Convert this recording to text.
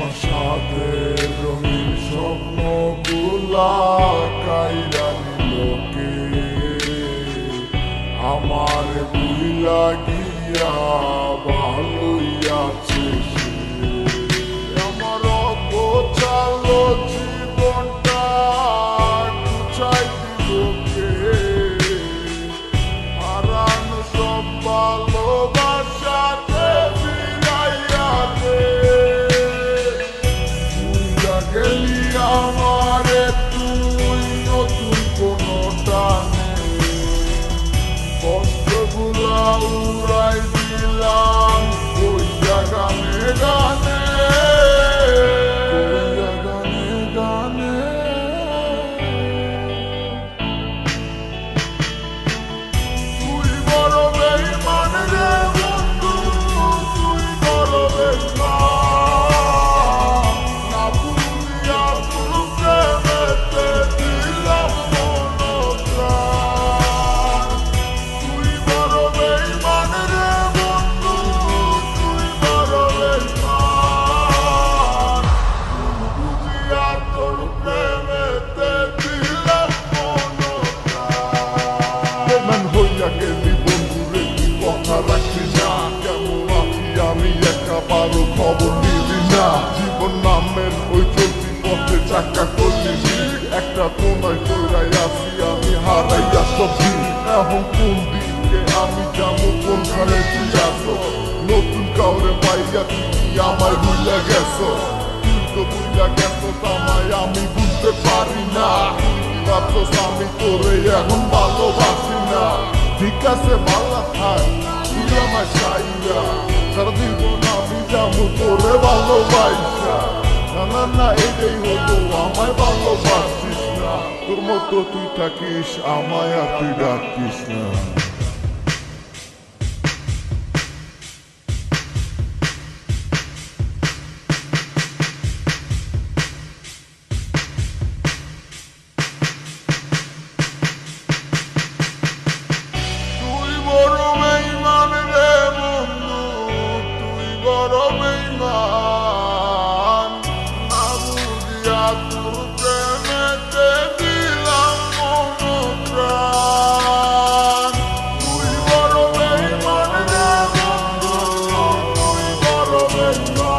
আমাদের রঙিন স্বপ্নগুলা কাইরা লোকে আমার বুইলা গিয়া ভালোই আছে। খবর নিলি না। জীবন নামের ওই চলতি পথে চাকা করলি একটা কোনায় চড়াই আসি, আমি হারাইয়া সবজি এখন কোন দিকে আমি যাব কোনখানে তুই আসো নতুন কাউরে পাইয়া তুমি আমায় ভুইলা গেছো। তুই তো ভুইলা গেছো তামায় আমি বুঝতে পারি না। ভাবছস আমি তোরে এখন ভালোবাসি না। ঠিক আছে ভালো থাক, তুই আমার চাইয়া। সারা মতো তুই থাকিস আমায় আর তুই ডাকিস না। বড় বেঈমান Oh.